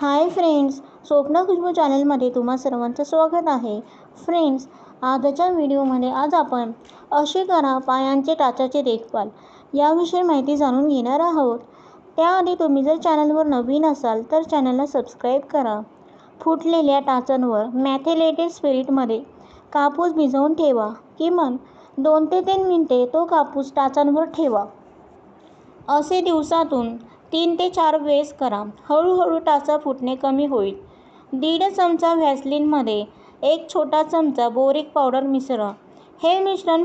Hi friends स्वप्न खुशबू चॅनलमध्ये तुम्हा सर्वांचं स्वागत आहे. फ्रेंड्स आजच्या व्हिडिओमध्ये आज आपण असे करा पायांचे टाचाची देखभाल याविषयी माहिती जाणून घेणार आहोत. त्याआधी तुम्ही जर चॅनलवर नवीन असाल तर चॅनलला सबस्क्राईब करा. फुटलेल्या टाचांवर मॅथेलेटेड स्पिरिटमध्ये कापूस भिजवून ठेवा किमान दोन ते तीन मिनटे तो कापूस टाचांवर ठेवा. असे दिवसातून तीन ते चार वेळेस करा. हळूहळू टाचा फुटणे कमी होईल. दीड चमचा व्हॅसलिनमध्ये एक छोटा चमचा बोरिक पावडर मिसळा. हे मिश्रण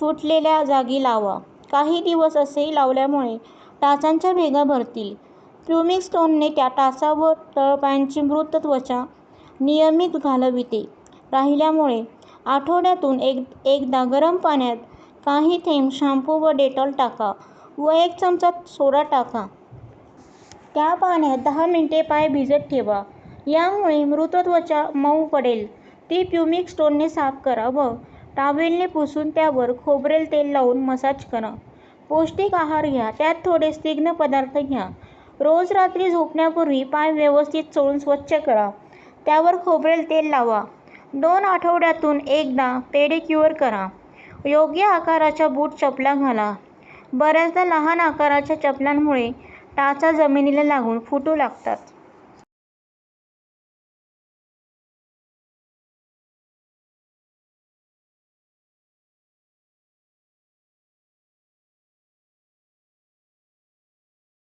फुटलेल्या जागी लावा. काही दिवस असे लावल्यामुळे टाचांच्या भेगा भरतील. प्युमिक स्टोनने त्या टाचा व तळपायांची मृत त्वचा नियमित घालविते. राहिल्यामुळे आठवड्यातून एक एकदा गरम पाण्यात काही थेंब शॅम्पू व डेटॉल टाका. व एक चमचा सोडा टाका. त्या पाण्यात दहा मिनिटे पाय भिजत ठेवा. यामुळे मृत त्वचा मऊ पडेल. ती प्युमिक स्टोनने साफ करा व टॉवेलने पुसून त्यावर खोबरेल तेल लावून मसाज करा. पौष्टिक आहार घ्या. त्यात थोडे स्निग्ध पदार्थ घ्या. रोज रात्री झोपण्यापूर्वी पाय व्यवस्थित चोळून स्वच्छ करा. त्यावर खोबरेल तेल लावा. दोन आठवड्यातून एकदा पेडिक्युअर करा. योग्य आकाराच्या बूट चपला घाला. बऱ्याचदा लहान आकाराच्या चपलांमुळे टाचा जमिनीला लागून फुटू लागतात.